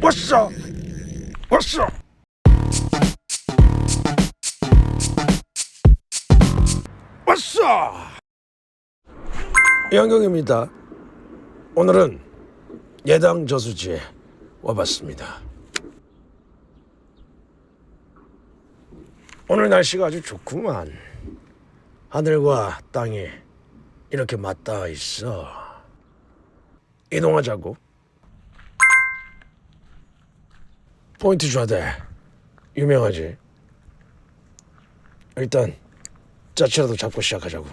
왔어. 왔어. 왔어. 양경입니다. 오늘은 예당 저수지에 와봤습니다. 오늘 날씨가 아주 좋구만. 하늘과 땅이 이렇게 맞닿아 있어. 이동하자고 포인트 좌대 유명하지. 일단 짜치라도 잡고 시작하자고.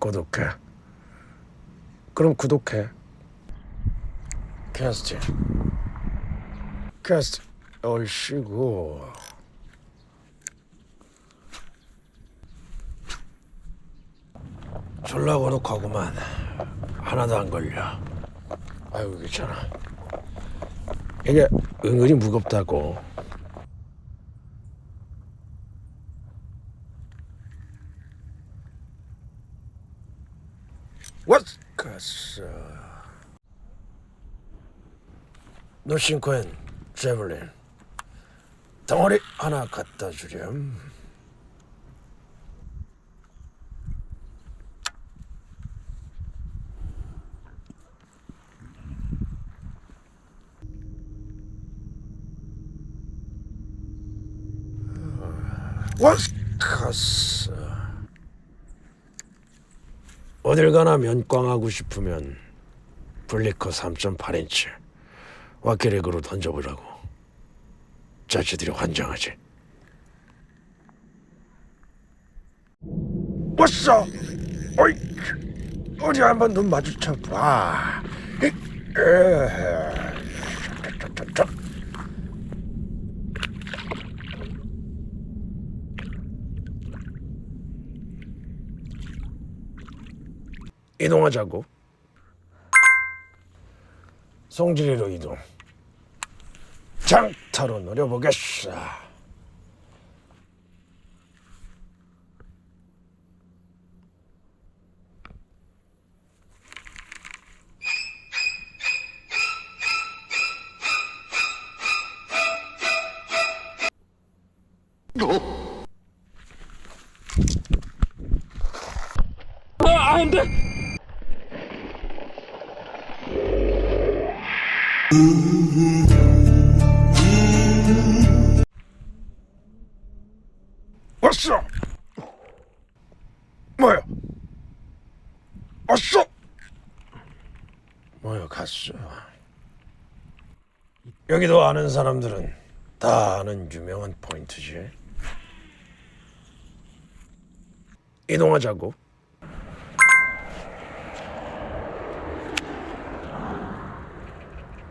구독해. 그럼 구독해. 캐스트. 캐스트. 얼씨구. 졸라 고독하구만. 하나도 안 걸려 아이고 괜찮아. 이게 은근히 무겁다고. 왓가스 노싱코엔 제블린. 덩어리 하나 갖다 주렴 왓가스. 어딜 가나 면꽝하고 싶으면 블리커 3.8인치 와케렉으로 던져보라고. 자치들이 환장하지. 왔어! 어이 어디 한번 눈 마주쳐 봐 이동하자고. 송지리로 이동. 장타로 노려보겠어 왔어. 뭐야? 왔어. 뭐야 갔어. 여기도 아는 사람들은 다 아는 유명한 포인트지. 이동하자고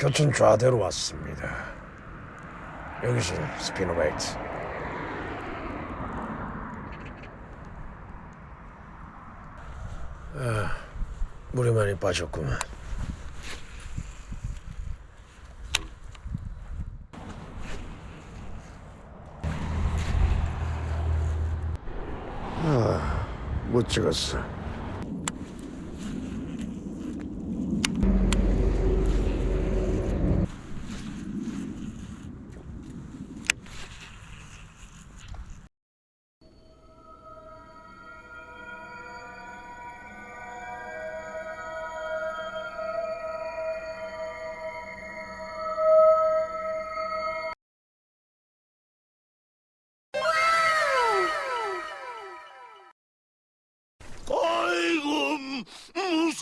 교촌 좌대로 왔습니다 여기서 스피노베이트 물이 많이 빠졌구만. 아, 못 찍었어.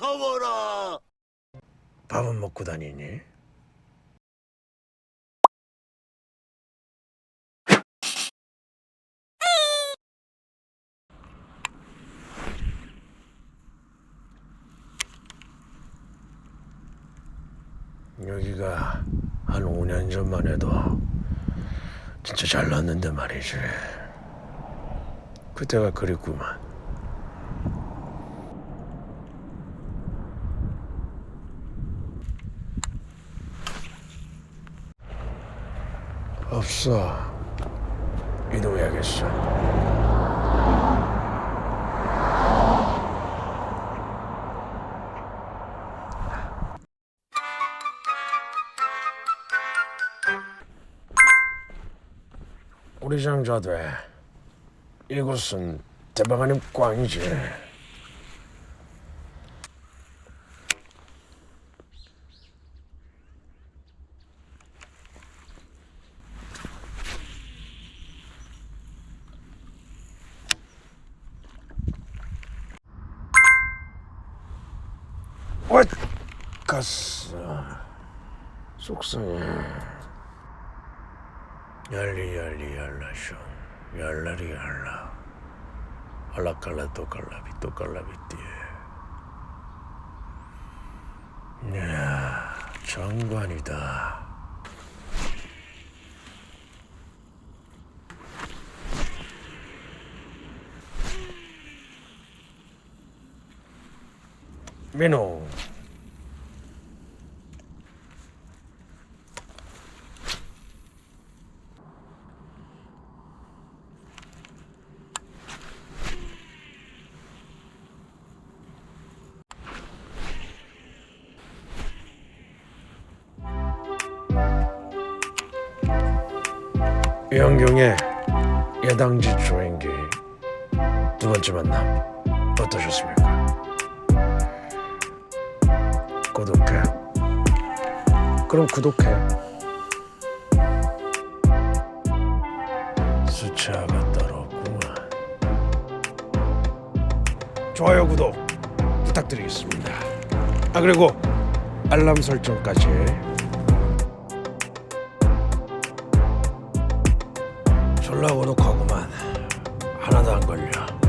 무서워라. 밥은 먹고 다니니? 여기가 한 5년 전만 해도 진짜 잘났는데 말이지. 그때가 그립구만. 없어. 이동해야겠어. 우리 장자들, 이곳은 대박 아님 꽝이지. 왓 갔어 속상해. 열리 열리 열라쇼. 열라리 열라 알라칼라 또칼라비 또칼라비띠 이야 장관이다 민호 영경의 야당지 조행기 두 번째 만남 어떠셨습니까? 구독해. 그럼 구독해. 수차가 따로 없구만. 좋아요, 구독 부탁드리겠습니다. 아 그리고 알람 설정까지. 졸라 고독하구만. 하나도 안 걸려.